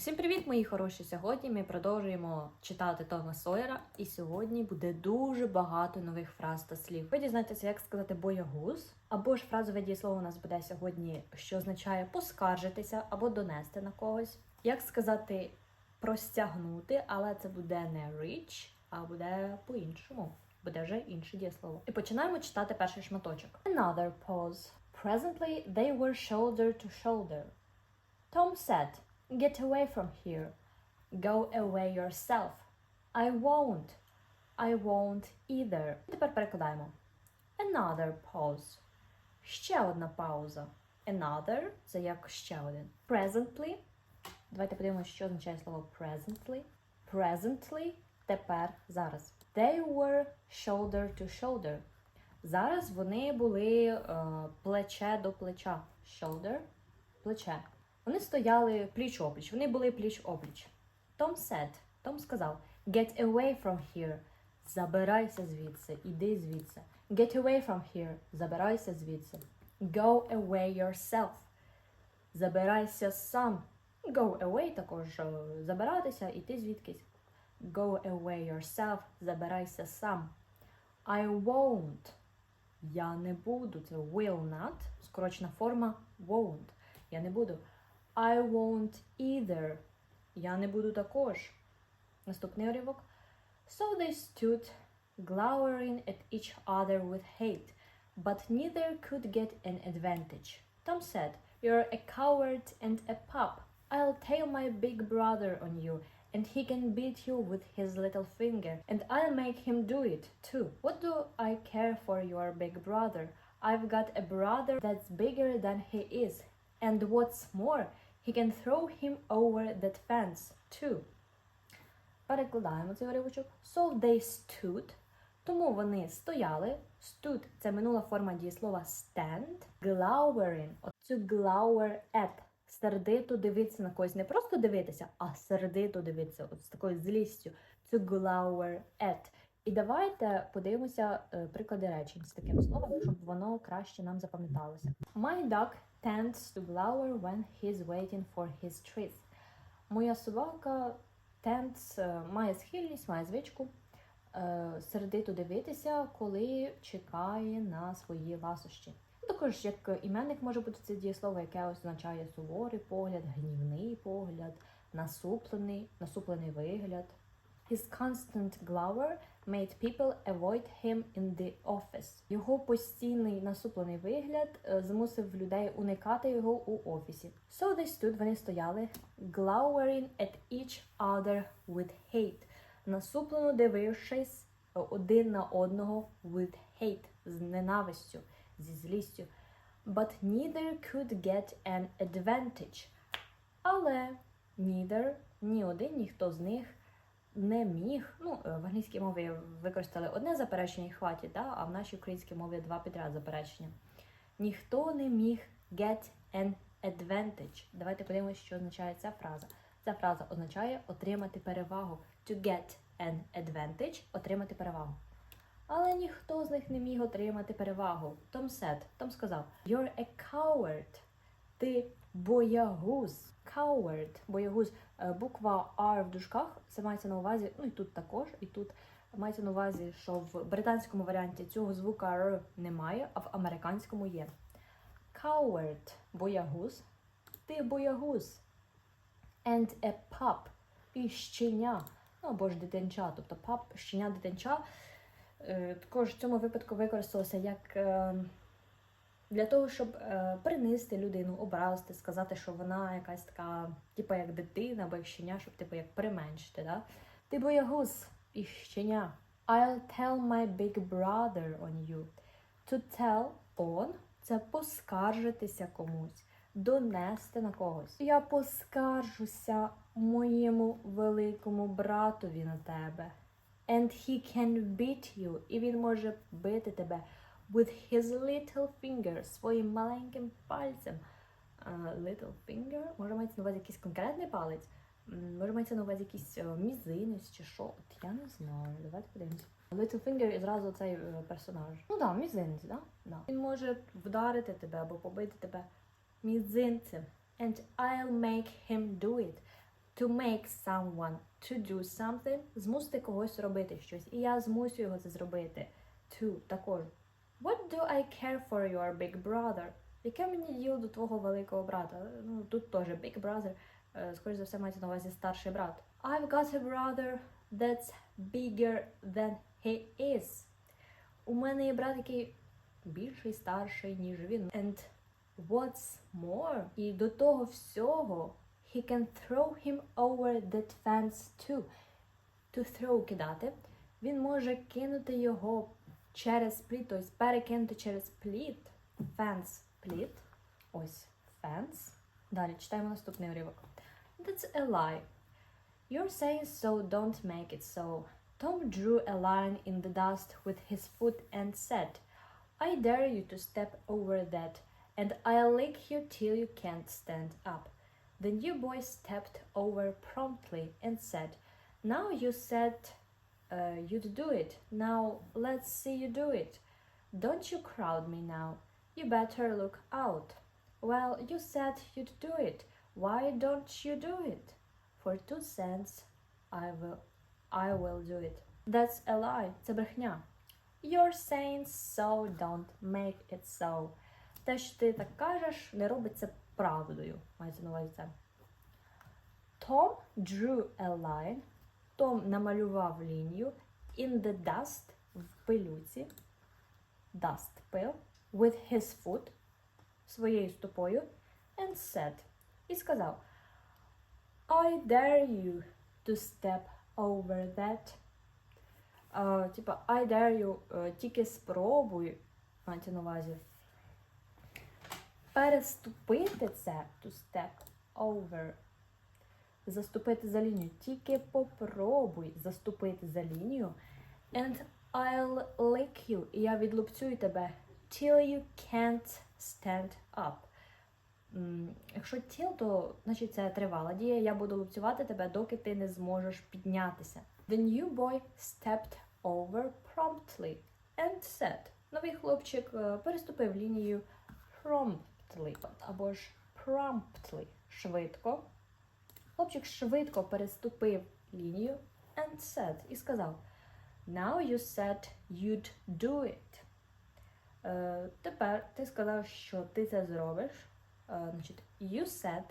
Всім привіт, мої хороші! Сьогодні ми продовжуємо читати Тома Сойера, і сьогодні буде дуже багато нових фраз та слів. Ви дізнаєтеся, як сказати боягуз, або ж фразове дієслово у нас буде сьогодні, що означає поскаржитися або донести на когось. Як сказати простягнути, але це буде не reach, а буде по-іншому. Буде вже інше дієслово. І починаємо читати перший шматочок. Another pause. Presently they were shoulder to shoulder. Tom said, Get away from here. Go away yourself. I won't. I won't either. Тепер перекладаємо. Another pause. Ще одна пауза. Another це як ще один. Presently. Давайте подивимося, що означає слово presently. Presently тепер зараз. They were shoulder to shoulder. Зараз вони були е, плече до плеча. Shoulder плече. Вони стояли пліч опліч. Вони були пліч опліч. Том said, Том сказав: Get away from here. Забирайся звідси, іди звідси. Get away from here. Забирайся звідси. Go away yourself. Забирайся сам. Go away також е, забиратися, іти звідкись. Go away yourself. Забирайся сам. I won't. Я не буду. Це will not. Скорочена форма won't. Я не буду. I won't either. Я не буду також. Наступний уривок. So they stood, glowering at each other with hate, but neither could get an advantage. Tom said, You're a coward and a pup. I'll tell my big brother on you, and he can beat you with his little finger, and I'll make him do it too. What do I care for your big brother? I've got a brother that's bigger than he is, and what's more, he can throw him over that fence too. Перекладаємо цей уривочок. So they stood. Тому вони стояли. Stood – це минула форма дієслова stand. Glowering. Оцю glower at. Сердито дивитися на когось. Не просто дивитися, а сердито дивитися. От з такою злістю. Цю glower at. І давайте подивимося е, приклади речень з таким словом, щоб воно краще нам запам'яталося. My dog tends to glower when he's waiting for his treats. Моя собака tends е, має схильність, має звичку е, сердито дивитися, коли чекає на свої ласощі. Також як іменник може бути це дієслово, яке означає суворий погляд, гнівний погляд, насуплений, насуплений вигляд. His constant glower made people avoid him in the office. Його постійний насуплений вигляд е, змусив людей уникати його у офісі. So they stood, вони стояли, glowering at each other with hate. Насуплено дивившись е, один на одного with hate, з ненавистю, зі злістю. But neither could get an advantage. Але neither, ні один, ніхто з них не міг. Ну, е, в англійській мові використали одне заперечення і хватить, да? а в нашій українській мові два підряд заперечення. Ніхто не міг get an advantage. Давайте подивимося, що означає ця фраза. Ця фраза означає отримати перевагу. To get an advantage отримати перевагу. Але ніхто з них не міг отримати перевагу. Том said, Том сказав: You're a coward. Ти боягуз. Coward, боягуз. Е, Буква R в дужках, це мається на увазі, ну і тут також, і тут мається на увазі, що в британському варіанті цього звука R немає, а в американському є. Coward – боягуз. Ти боягуз. And a pup – і щеня, ну або ж дитинча, тобто pup – щеня дитинча. Е, Також в цьому випадку використалося як е, для того, щоб е, принести людину, образити, сказати, що вона якась така, типу як дитина або як щеня, щоб типу як применшити. Да? Ти боягуз і щеня. I'll tell my big brother on you. To tell on це поскаржитися комусь, донести на когось. Я поскаржуся моєму великому братові на тебе. And he can beat you. І він може бити тебе with his little finger, своїм маленьким пальцем. Uh, little finger, може мається на увазі якийсь конкретний палець, може мається на увазі якийсь е, мізинець чи що. От я не знаю. Давайте подивимося. Little finger і зразу цей е, персонаж. Ну да, мізинець, да? да. Він може вдарити тебе або побити тебе мізинцем. And I'll make him do it To make someone to do something. Змусити когось робити щось. І я змусю його це зробити. To також. What do I care for your big brother? Яке мені діло до твого великого брата? Ну, тут теж big brother. Е, Скоріше за все, мається на увазі старший брат. I've got a brother that's bigger than he is. У мене є брат, який більший, старший, ніж він. And what's more? І до того всього, he can throw him over that fence too. To throw кидати. Він може кинути його через пліт, тобто перекинути через пліт. Fence пліт. Ось fence. Далі читаємо наступний уривок. That's a lie. You're saying so, don't make it so. Tom drew a line in the dust with his foot and said, I dare you to step over that, and I'll lick you till you can't stand up. The new boy stepped over promptly and said, Now you said uh, you'd do it. Now let's see you do it. Don't you crowd me now. You better look out. Well, you said you'd do it. Why don't you do it? For two cents, I will, I will do it. That's a lie. Це брехня. You're saying so, don't make it so. Те, що ти так кажеш, не робить це правдою. Мається на увазі це. Tom drew a line. Том намалював лінію in the dust в пилюці. Dust пил. With his foot своєю стопою. And said. І сказав. I dare you to step over that. А, типа, I dare you, е, тільки спробуй, мається на увазі. Переступити це to step over. Заступити за лінію. Тільки попробуй заступити за лінію. And I'll lick you. І я відлупцюю тебе. Till you can't stand up. Якщо till, то значить це тривала дія. Я буду лупцювати тебе, доки ти не зможеш піднятися. The new boy stepped over promptly and said. Новий хлопчик е, переступив лінію promptly або ж promptly швидко. Хлопчик швидко переступив лінію and said і сказав: Now you said you'd do it. Е, тепер ти сказав, що ти це зробиш. Е, значить, you said.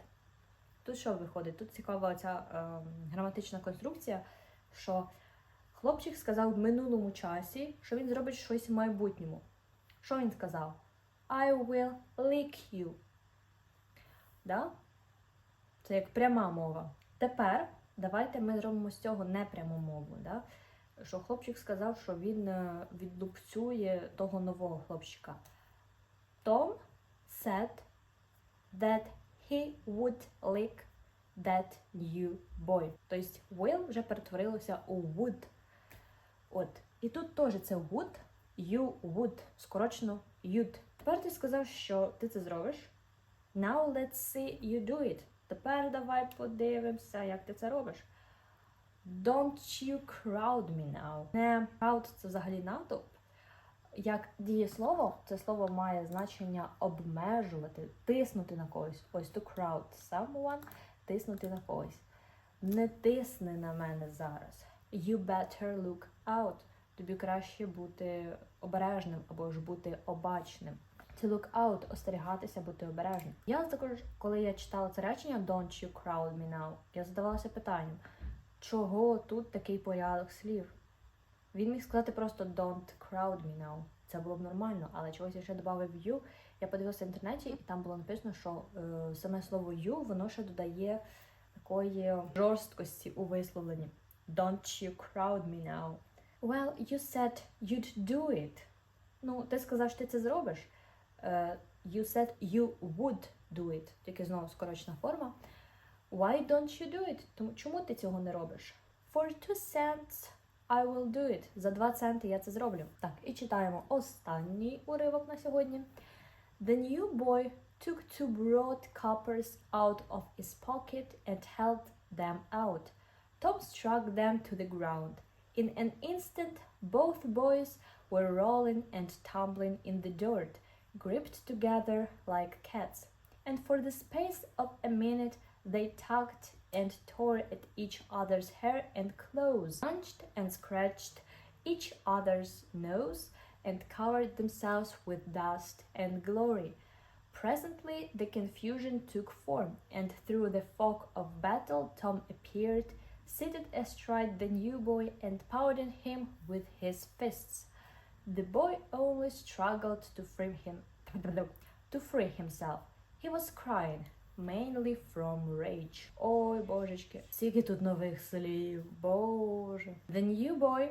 Тут що виходить? Тут цікава ця е, граматична конструкція, що хлопчик сказав в минулому часі, що він зробить щось в майбутньому. Що він сказав? I will lick you. Да? Це як пряма мова. Тепер давайте ми зробимо з цього непряму мову. Да? Що хлопчик сказав, що він е, відлупцює того нового хлопчика. Tom said that he would lick that new boy. Тобто will вже перетворилося у would. От. І тут теж це would, you would, скорочено you'd. Тепер ти сказав, що ти це зробиш. Now let's see you do it. Тепер давай подивимося, як ти це робиш. Don't you crowd me now. Не crowd – це взагалі натовп. Як дієслово, це слово має значення обмежувати, тиснути на когось. Ось to crowd someone, тиснути на когось. Не тисни на мене зараз. You better look out. Тобі краще бути обережним або ж бути обачним. To look out, остерігатися, бути обережним. Я також, коли я читала це речення Don't you crowd me now, я задавалася питанням, чого тут такий порядок слів? Він міг сказати просто Don't crowd me now. Це було б нормально, але чогось я ще додав you. Я подивилася в інтернеті, і там було написано, що е, саме слово you воно ще додає такої жорсткості у висловленні. Don't you crowd me now. Well, you said you'd do it. Ну, ти сказав, що ти це зробиш. Е, you said you would do it. Тільки знову скорочена форма. Why don't you do it? Тому чому ти цього не робиш? For two cents I will do it. За 2 центи я це зроблю. Так, і читаємо останній уривок на сьогодні. The new boy took two broad coppers out of his pocket and held them out. Tom struck them to the ground. In an instant, both boys were rolling and tumbling in the dirt, gripped together like cats. And for the space of a minute, they tugged and tore at each other's hair and clothes, punched and scratched each other's nose, and covered themselves with dust and glory. Presently, the confusion took form, and through the fog of battle, Tom appeared, seated astride the new boy and pounding him with his fists. The boy only struggled to free him to free himself. He was crying, mainly from rage. Ой, божечки, скільки тут нових слів, боже. The new boy,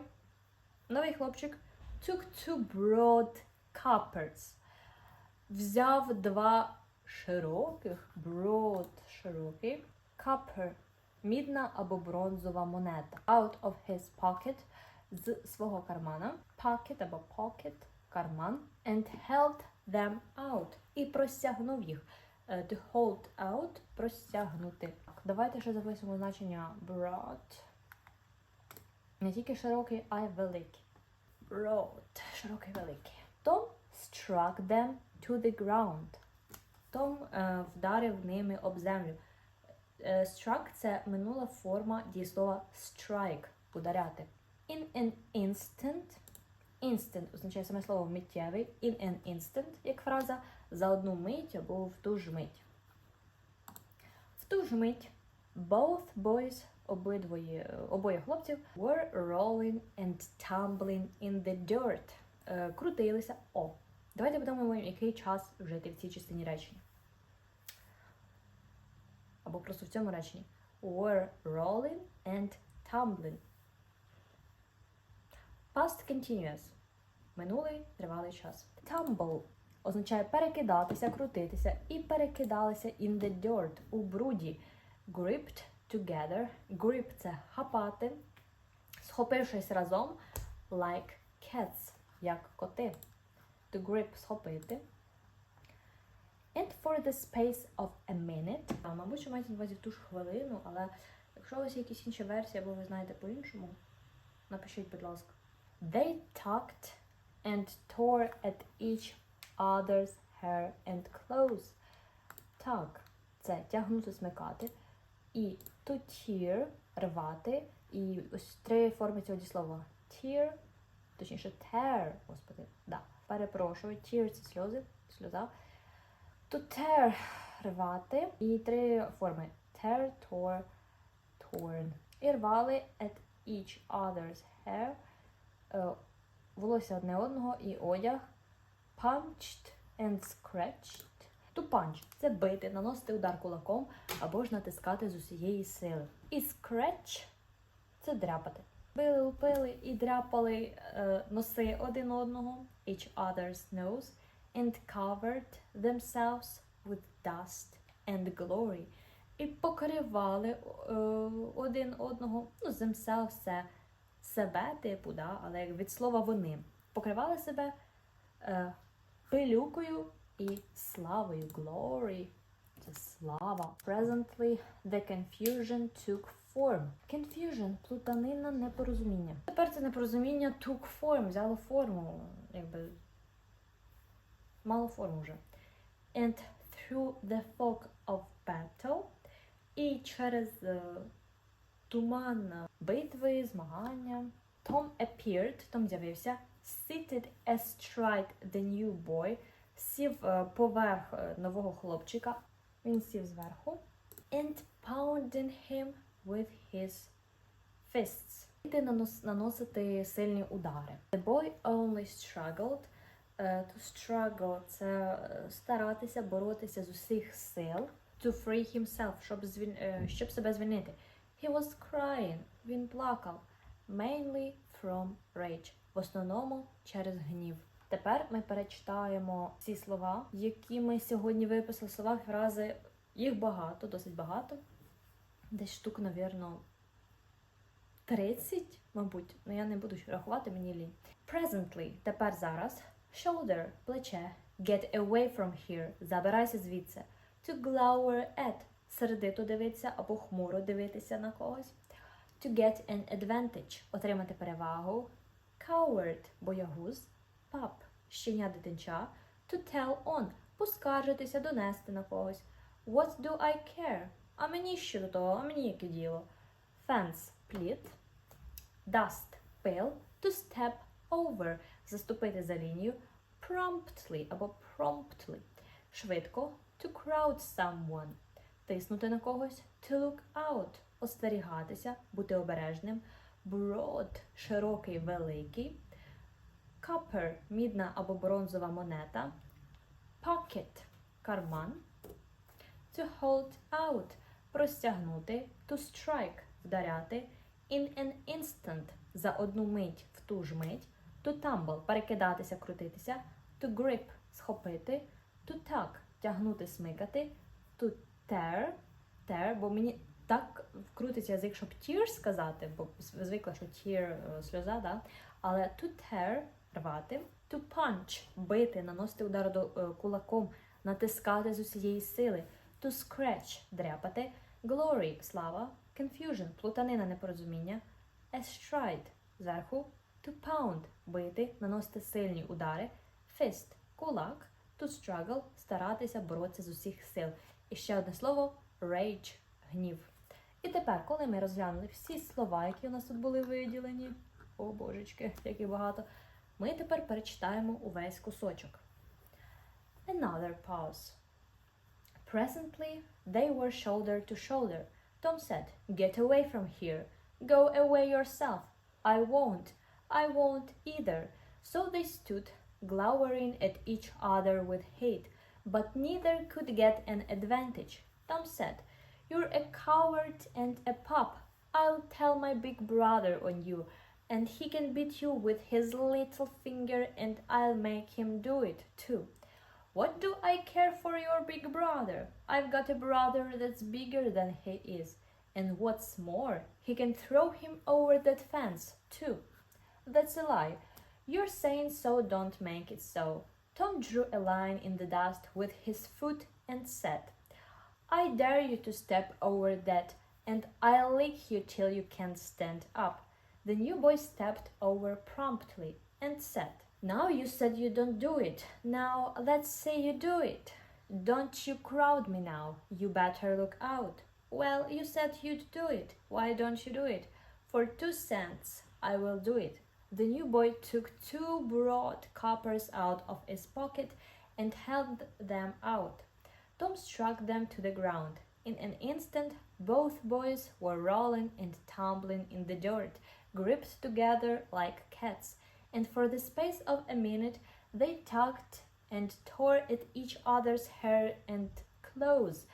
новий хлопчик, took two broad cupboards. Взяв два широких, broad, широкий, copper, мідна або бронзова монета. Out of his pocket, з свого кармана, pocket або pocket, карман, and held them out. І простягнув їх. Е, To hold out – простягнути. Давайте ще записуємо значення broad. Не тільки широкий, а й великий. Broad. Широкий великий. Tom struck them to the ground. Том е, вдарив ними об землю. Е, struck – це минула форма дієслова strike – ударяти. In an instant. Instant означає саме слово миттєвий. In an instant, як фраза, за одну мить або в ту ж мить. В ту ж мить both boys, обидвоє, обоє хлопців, were rolling and tumbling in the dirt. Е, крутилися. О, давайте подумаємо, який час вжити в цій частині речення. Або просто в цьому реченні. Were rolling and tumbling. Past continuous. Минулий тривалий час. Tumble означає перекидатися, крутитися і перекидалися in the dirt у бруді. Gripped together. Grip – це хапати. Схопившись разом, like cats, як коти. To grip схопити. And for the space of a minute. А, мабуть, що мається на увазі в ту ж хвилину, але якщо у вас є якісь інші версії, або ви знаєте по-іншому, напишіть, будь ласка. They tucked and tore at each other's hair and clothes. Tuck – це тягнути, смикати. І to tear – рвати. І ось три форми цього дієслова. Tear, точніше tear, господи, да. Перепрошую, tear – це сльози, сльоза. To tear – рвати. І три форми. Tear, tore, torn. І рвали at each other's hair – волосся одне одного і одяг. Punched and scratched. To punch – це бити, наносити удар кулаком або ж натискати з усієї сили. І scratch – це дряпати. Били, лупили і дряпали е, носи один одного, each other's nose, and covered themselves with dust and glory. І покривали е, один одного, ну, themselves – це себе, типу, да, але від слова вони покривали себе е, пилюкою і славою. Glory. Це слава. Presently the confusion took form. Confusion – плутанина, непорозуміння. Тепер це непорозуміння took form, взяло форму, якби мало форму вже. And through the fog of battle і через е, туман битви, змагання. Tom appeared, Том з'явився, seated astride the new boy, сів е, поверх е, нового хлопчика. Він сів зверху. And pounding him with his fists. Нанос, наносити сильні удари. The boy only struggled. Е, To struggle – це старатися боротися з усіх сил. To free himself, щоб, звіль... щоб себе звільнити. He was crying. Він плакав. Mainly from rage. В основному через гнів. Тепер ми перечитаємо ці слова, які ми сьогодні виписали слова, фрази. Їх багато, досить багато. Десь штук, навірно, 30, мабуть. Ну я не буду рахувати, мені лінь. Presently, тепер зараз. Shoulder – плече. Get away from here. Забирайся звідси. To glower at сердито дивитися або хмуро дивитися на когось. To get an advantage отримати перевагу. Coward боягуз. Pup щеня дитинча. To tell on поскаржитися, донести на когось. What do I care? А мені що до того, а мені яке діло? Fence – пліт, dust – пил, to step over – заступити за лінію, promptly або promptly – швидко, to crowd someone – тиснути на когось, to look out – остерігатися, бути обережним, broad – широкий, великий, copper – мідна або бронзова монета, pocket – карман, to hold out – простягнути, to strike – вдаряти, in an instant – за одну мить, в ту ж мить, to tumble – перекидатися, крутитися, to grip – схопити, to tug – тягнути, смикати, to tear – tear, бо мені так вкрутиться язик, щоб tear сказати, бо звикла, що tear – е, сльоза, да? але to tear – рвати, to punch – бити, наносити удар до е, кулаком, натискати з усієї сили, to scratch – дряпати, glory – слава, confusion – плутанина непорозуміння, astride – зверху, to pound – бити, наносити сильні удари, fist – кулак, to struggle – старатися боротися з усіх сил. І ще одне слово rage – гнів. І тепер, коли ми розглянули всі слова, які у нас тут були виділені, о божечки, як їх багато, ми тепер перечитаємо увесь кусочок. Another pause. Presently, they were shoulder to shoulder. Tom said, Get away from here. Go away yourself. I won't. I won't either. So they stood, glowering at each other with hate, but neither could get an advantage. Tom said, You're a coward and a pup. I'll tell my big brother on you, and he can beat you with his little finger, and I'll make him do it too. What do I care for your big brother? I've got a brother that's bigger than he is. And what's more, he can throw him over that fence, too. That's a lie. You're saying so, don't make it so. Tom drew a line in the dust with his foot and said, I dare you to step over that, and I'll lick you till you can't stand up. The new boy stepped over promptly and said, Now you said you don't do it. Now let's say you do it. Don't you crowd me now. You better look out. Well, you said you'd do it. Why don't you do it? For two cents, I will do it. The new boy took two broad coppers out of his pocket and held them out. Tom struck them to the ground. In an instant, both boys were rolling and tumbling in the dirt, gripped together like cats, and for the space of a minute they tugged and tore at each other's hair and clothes,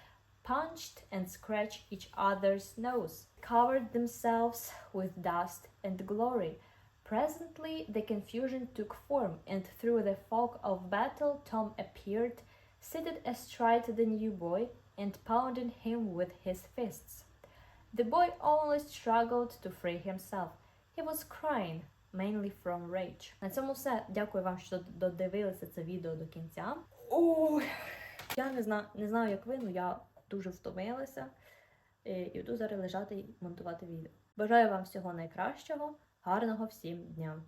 punched and scratched each other's nose, covered themselves with dust and glory. Presently, the confusion took form, and through the fog of battle, Tom appeared, seated astride the new boy, and pounding him with his fists. The boy only struggled to free himself. He was crying, mainly from rage. На цьому все. Дякую вам, що додивилися це відео до кінця. Ой, я не знаю, не знаю, як ви, але я дуже втомилася. Е, І йду зараз лежати і монтувати відео. Бажаю вам всього найкращого, гарного всім дня!